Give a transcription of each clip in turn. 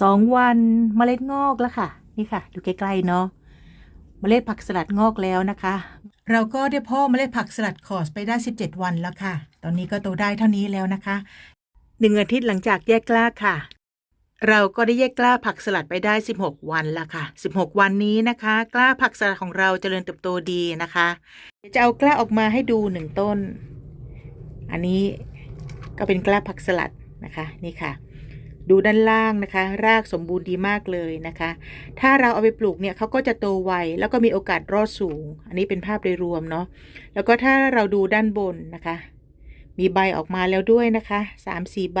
สองวันเมล็ดงอกแล้วค่ะ นี่ค่ะ ดูใกล้ๆเนาะเมล็ดผักสลัดงอกแล้วนะคะ เราก็ได้เพาะเมล็ดผักสลัดคอร์สไปได้ 17 วันแล้วค่ะ ตอนนี้ก็โตได้เท่านี้แล้วนะคะหนึ่งอาทิตย์หลังจากแยกกล้าค่ะ เราก็ได้แยกกล้าผักสลัดไปได้ 16 วันแล้วค่ะ 16 วันนี้นะคะ กล้าผักสลัดของเราเจริญเติบโตดีนะคะจะเอากล้าออกมาให้ดูหนึ่งต้น อันนี้ก็เป็นกล้าผักสลัดนะคะ นี่ค่ะ ดูด้านล่างนะคะ รากสมบูรณ์ดีมากเลยนะคะ ถ้าเราเอาไปปลูกเนี่ยเขาก็จะโตไวแล้วก็มีโอกาสรอดสูง อันนี้เป็นภาพโดยรวมเนาะแล้วก็ถ้าเราดูด้านบนนะคะ มีใบออกมาแล้วด้วยนะคะสามสี่ใบ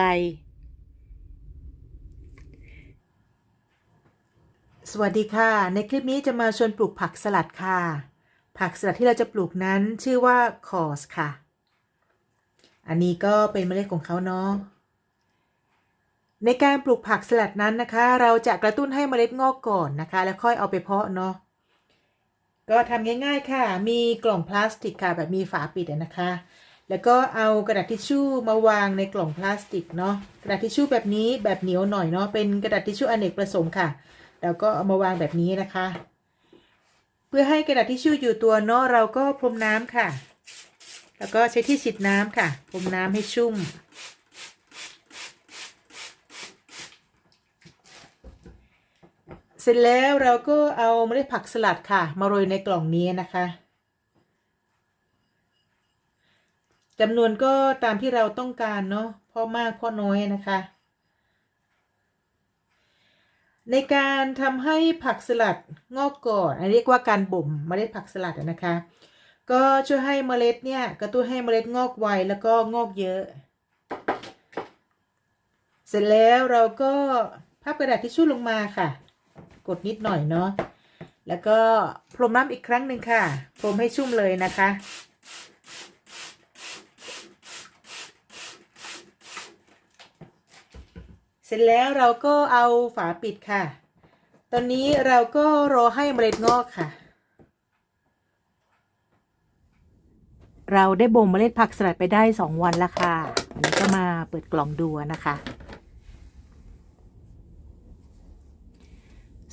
สวัสดีค่ะ ในคลิปนี้จะมาชวนปลูกผักสลัดค่ะ ผักสลัดที่เราจะปลูกนั้นชื่อว่าคอสค่ะ อันนี้ก็เป็นเมล็ดของเขาเนาะ ในการปลูกผักสลัดนั้นนะคะ เราจะกระตุ้นให้เมล็ดงอกก่อนนะคะ แล้วค่อยเอาไปเพาะเนาะก็ทำง่าย ๆค่ะ มีกล่องพลาสติกค่ะแบบมีฝาปิดนะคะ แล้วก็เอากระดาษทิชชู่มาวางในกล่องพลาสติกเนาะกระดาษทิชชู่แบบนี้แบบเหนียวหน่อยเนาะเป็นกระดาษทิชชู่อเนกประสงค์ค่ะ แล้วก็เอามาวางแบบนี้นะคะ เพื่อให้กระดาษทิชชู่อยู่ตัวเนาะเราก็พรมน้ำค่ะ แล้วก็ใช้ที่ฉีดน้ำค่ะพรมน้ำให้ชุ่ม เสร็จแล้วเราก็เอาเมล็ดผักสลัดค่ะ มาโรยในกล่องนี้นะคะจำนวนก็ตามที่เราต้องการเนาะพอมากพอน้อยนะคะ ในการทำให้ผักสลัดงอกก่อนอันนี้เรียกว่าการบ่มเมล็ดผักสลัดนะคะ ก็ช่วยให้เมล็ดเนี่ยกระตุ้นให้เมล็ดงอกไวแล้วก็งอกเยอะ เสร็จแล้วเราก็พับกระดาษทิชชู่ลงมาค่ะ กดนิดหน่อยเนาะแล้วก็พรมน้ำอีกครั้งหนึ่งค่ะ พรมให้ชุ่มเลยนะคะ เสร็จแล้วเราก็เอาฝาปิดค่ะ ตอนนี้เราก็รอให้เมล็ดงอกค่ะ เราได้บ่มเมล็ดผักสลัดไปได้สองวันแล้วค่ะอันนี้ก็มาเปิดกล่องดูนะคะ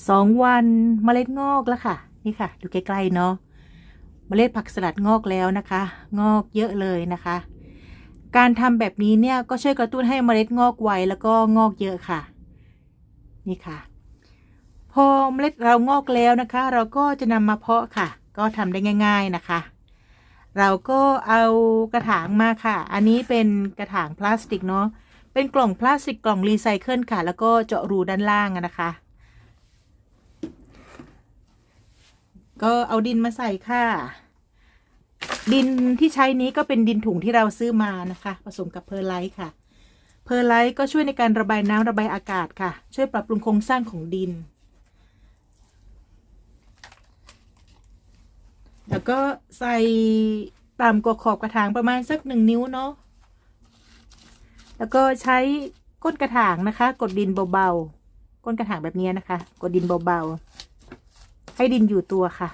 สองวันเมล็ดงอกแล้วค่ะ นี่ค่ะ ดูใกล้ๆเนาะเมล็ดผักสลัดงอกแล้วนะคะ งอกเยอะเลยนะคะ การทำแบบนี้เนี่ยก็ช่วยกระตุ้นให้เมล็ดงอกไวแล้วก็งอกเยอะค่ะ นี่ค่ะ พอเมล็ดเรางอกแล้วนะคะ เราก็จะนำมาเพาะค่ะ ก็ทำได้ง่าย ๆนะคะ เราก็เอากระถางมาค่ะ อันนี้เป็นกระถางพลาสติกเนาะเป็นกล่องพลาสติกกล่องรีไซเคิลค่ะ แล้วก็เจาะรูด้านล่างนะคะ ก็เอาดินมาใส่ค่ะ ดินที่ใช้นี้ก็เป็นดินถุงที่เราซื้อมานะคะ ผสมกับเพอร์ไลท์ค่ะ เพอร์ไลท์ก็ช่วยในการระบายน้ำระบายอากาศค่ะ ช่วยปรับปรุงโครงสร้างของดิน แล้วก็ใส่ต่ำกว่าขอบกระถางประมาณสักหนึ่งนิ้วเนาะ แล้วก็ใช้ก้นกระถางนะคะ กดดินเบาๆ ก้นกระถางแบบนี้นะคะ กดดินเบาๆ ให้ดินอยู่ตัวค่ะ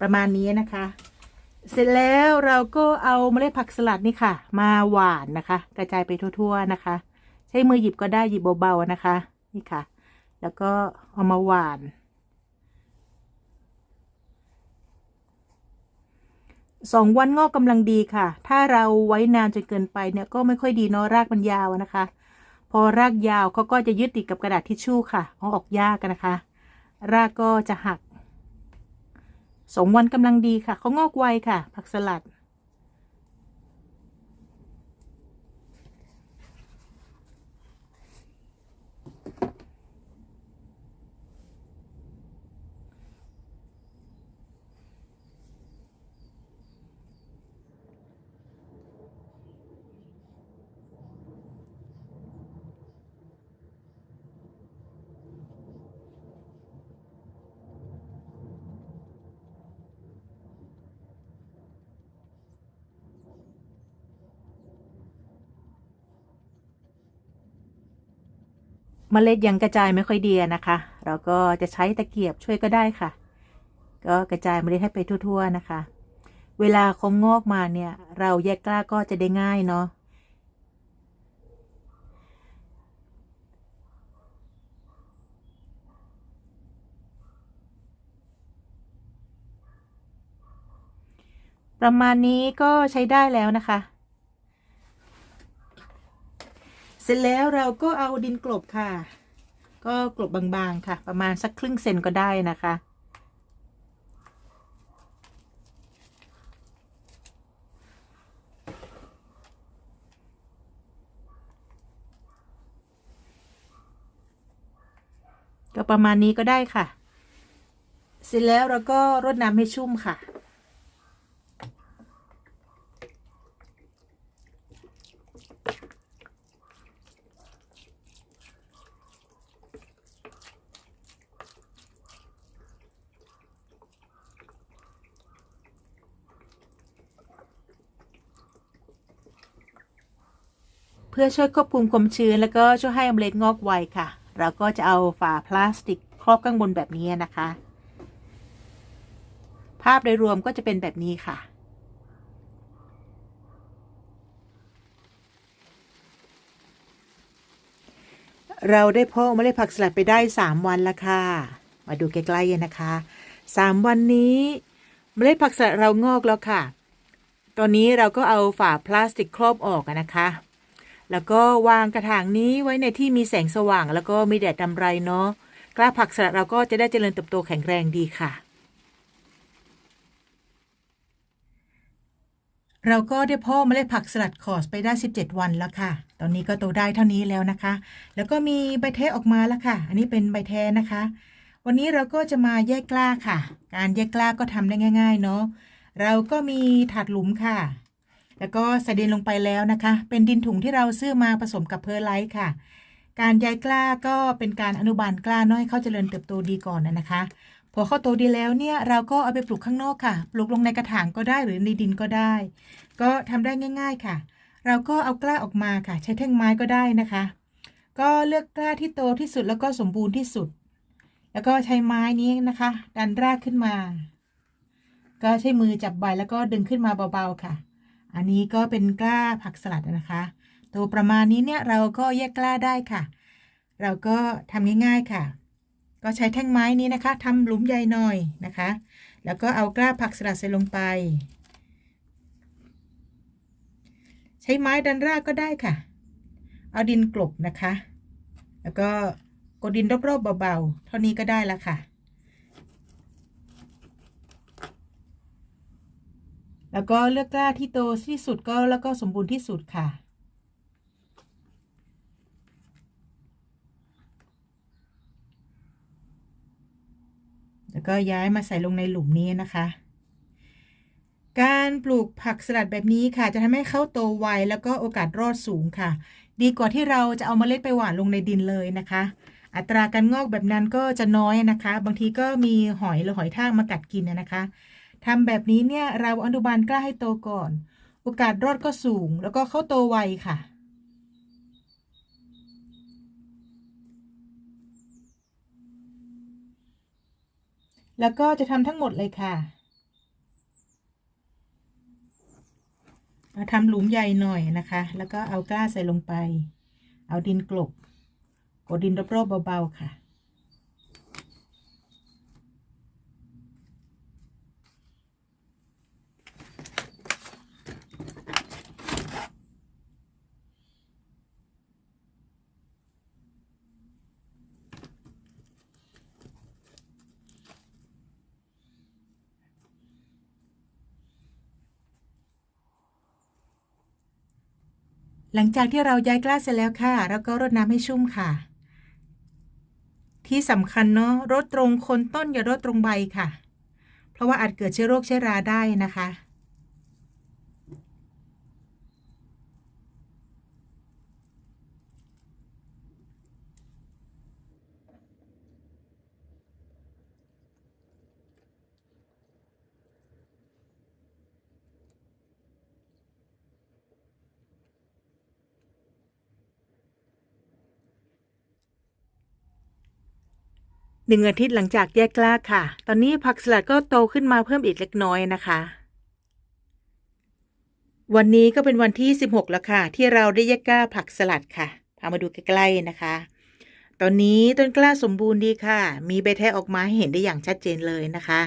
ประมาณนี้นะคะ เสร็จแล้วเราก็เอาเมล็ดผักสลัดนี่ค่ะ มาหว่านนะคะ กระจายไปทั่ว ๆนะคะ ใช้มือหยิบก็ได้หยิบเบาๆนะคะ นี่ค่ะ แล้วก็เอามาหว่าน สองวันงอกกำลังดีค่ะ ถ้าเราไว้นานจนเกินไปเนี่ยก็ไม่ค่อยดีเนาะรากมันยาวนะคะ พอรากยาวเขาก็จะยึดติดกับกระดาษทิชชู่ค่ะเอาออกยากนะคะ รากก็จะหักสองวันกำลังดีค่ะเขางอกไวค่ะ ผักสลัด เมล็ดยังกระจายไม่ค่อยดีนะคะ เราก็จะใช้ตะเกียบช่วยก็ได้ค่ะ ก็กระจายเมล็ดให้ไปทั่ว ๆนะคะ เวลาเขางอกมาเนี่ย เราแยกกล้าก็จะได้ง่ายเนาะประมาณนี้ก็ใช้ได้แล้วนะคะ เส ร็จแล้วเราก็เอาดินกลบค่ะ ก็กลบบางๆค่ะ ประมาณสักครึ่งเซนก็ได้นะคะก็ประมาณนี้ก็ได้ค่ะ เสร็จแล้วเราก็รดน้ำให้ชุ่มค่ะ พื่อช่วยควบคุมความชื้น แล้วก็ช่วยให้เมล็ดงอกไวค่ะ เราก็จะเอาฝาพลาสติกครอบข้างบนแบบนี้นะคะ ภาพโดยรวมก็จะเป็นแบบนี้ค่ะเราได้เพาะเมล็ดผักสลัดไปได้ 3 วันแล้วค่ะ มาดูใกล้ๆนะคะ 3 วันนี้เมล็ดผักสลัดเรางอกแล้วค่ะ ตอนนี้เราก็เอาฝาพลาสติกครอบออกนะคะ แล้วก็วางกระถางนี้ไว้ในที่มีแสงสว่าง แล้วก็มีแดดดำไรเนาะกล้าผักสลัดเราก็จะได้เจริญเติบโตแข็งแรงดีค่ะ เราก็ได้พ่อเมล็ดผักสลัดคอร์สไปได้ 17 วันแล้วค่ะ ตอนนี้ก็โตได้เท่านี้แล้วนะคะ แล้วก็มีใบแท้ออกมาแล้วค่ะ อันนี้เป็นใบแท้นะคะ วันนี้เราก็จะมาแยกกล้าค่ะ การแยกกล้าก็ทำได้ง่าย ๆ เนาะเราก็มีถาดหลุมค่ะ แล้วก็ใส่ดินลงไปแล้วนะคะ เป็นดินถุงที่เราซื้อมาผสมกับเพอร์ไลท์ค่ะ การย้ายกล้าก็เป็นการอนุบาลกล้าน้อยเขาเจริญเติบโตดีก่อนนะคะ พอเขาโตดีแล้วเนี่ยเราก็เอาไปปลูกข้างนอกค่ะ ปลูกลงในกระถางก็ได้หรือในดินก็ได้ ก็ทำได้ง่าย ๆค่ะ เราก็เอากล้าออกมาค่ะ ใช้แท่งไม้ก็ได้นะคะ ก็เลือกกล้าที่โตที่สุดแล้วก็สมบูรณ์ที่สุด แล้วก็ใช้ไม้นี้นะคะ ดันรากขึ้นมา ก็ใช้มือจับใบแล้วก็ดึงขึ้นมาเบาๆค่ะ อันนี้ก็เป็นกล้าผักสลัดนะคะตัวประมาณนี้เนี่ยเราก็แยกกล้าได้ค่ะ เราก็ทำง่ายๆค่ะ ก็ใช้แท่งไม้นี้นะคะทำหลุมใหญ่หน่อยนะคะ แล้วก็เอากล้าผักสลัดใส่ลงไป ใช้ไม้ดันรากก็ได้ค่ะ เอาดินกลบนะคะ แล้วก็กดดินรอบๆเบาๆ เท่านี้ก็ได้ล้วค่ะ แล้วก็เลือกกล้าที่โตที่สุดก็แล้วก็สมบูรณ์ที่สุดค่ะ แล้วก็ย้ายมาใส่ลงในหลุมนี้นะคะ การปลูกผักสลัดแบบนี้ค่ะ จะทำให้เขาโตไวแล้วก็โอกาสรอดสูงค่ะ ดีกว่าที่เราจะเอาเมล็ดไปหว่านลงในดินเลยนะคะ อัตราการงอกแบบนั้นก็จะน้อยนะคะ บางทีก็มีหอยหรือหอยทากมากัดกินนะคะ ทำแบบนี้เนี่ยเราอนุบาลกล้าให้โตก่อน โอกาสรอดก็สูง แล้วก็เขาโตไวค่ะ แล้วก็จะทำทั้งหมดเลยค่ะเราทำหลุมใหญ่หน่อยนะคะ แล้วก็เอากล้าใส่ลงไป เอาดินกลบกดดินรอบๆเบาๆค่ะ หลังจากที่เราย้ายกล้าเสร็จแล้วค่ะ แล้วก็รดน้ำให้ชุ่มค่ะ ที่สำคัญเนาะรดตรงโคนต้นอย่ารดตรงใบค่ะ เพราะว่าอาจเกิดเชื้อโรคเชื้อราได้นะคะ หนึ่งอาทิตย์หลังจากแยกกล้าค่ะ ตอนนี้ผักสลัดก็โตขึ้นมาเพิ่มอีกเล็กน้อยนะคะ วันนี้ก็เป็นวันที่ 16 แล้วค่ะ ที่เราได้แยกกล้าผักสลัดค่ะ พามาดูใกล้ๆนะคะ ตอนนี้ต้นกล้าสมบูรณ์ดีค่ะ มีใบแทะออกมาให้เห็นได้อย่างชัดเจนเลยนะคะ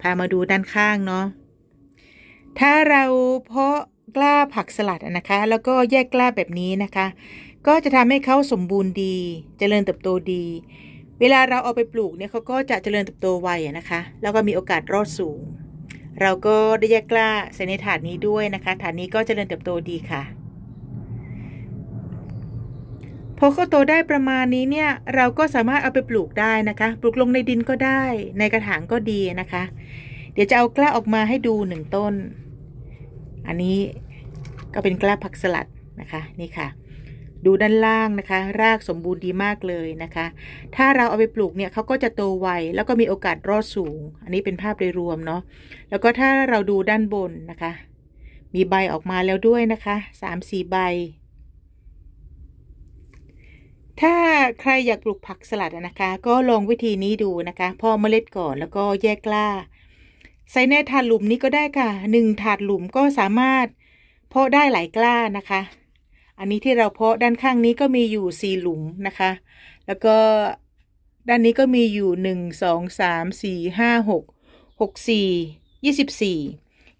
พามาดูด้านข้างเนาะ ถ้าเราเพาะกล้าผักสลัดนะคะ แล้วก็แยกกล้าแบบนี้นะคะ ก็จะทำให้เขาสมบูรณ์ดีเจริญเติบโตดี เวลาเราเอาไปปลูกเนี่ยเขาก็จะเจริญเติบโตไวอะนะคะ แล้วก็มีโอกาสรอดสูง เราก็ได้แยกกล้าใส่ในถาดนี้ด้วยนะคะถาดนี้ก็เจริญเติบโตดีค่ะพอเขาโตได้ประมาณนี้เนี่ย เราก็สามารถเอาไปปลูกได้นะคะ ปลูกลงในดินก็ได้ ในกระถางก็ดีนะคะ เดี๋ยวจะเอากล้าออกมาให้ดูหนึ่งต้น อันนี้ก็เป็นกล้าผักสลัดนะคะ นี่ค่ะ ดูด้านล่างนะคะ รากสมบูรณ์ดีมากเลยนะคะ ถ้าเราเอาไปปลูกเนี่ยเขาก็จะโตไวแล้วก็มีโอกาสรอดสูง อันนี้เป็นภาพโดยรวมเนาะแล้วก็ถ้าเราดูด้านบนนะคะ มีใบออกมาแล้วด้วยนะคะสามสี่ใบ ถ้าใครอยากปลูกผักสลัดนะคะ ก็ลองวิธีนี้ดูนะคะพ่อเมล็ดก่อนแล้วก็แยกกล้าใส่ในถาดหลุมนี้ก็ได้ค่ะหนึ่งถาดหลุมก็สามารถเพาะได้หลายกล้านะคะ อันนี้ที่เราเพาะด้านข้างนี้ก็มีอยู่สี่หลุมนะคะ แล้วก็ด้านนี้ก็มีอยู่หนึ่งสองสามสี่ห้าหกหกสี่ยี่สิบสี่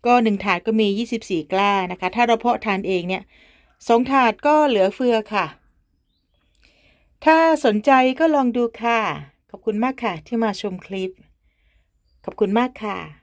ก็หนึ่งถาดก็มียี่สิบสี่กล้านะคะ ถ้าเราเพาะทานเองเนี่ยสองถาดก็เหลือเฟือค่ะ ถ้าสนใจก็ลองดูค่ะ ขอบคุณมากค่ะที่มาชมคลิป ขอบคุณมากค่ะ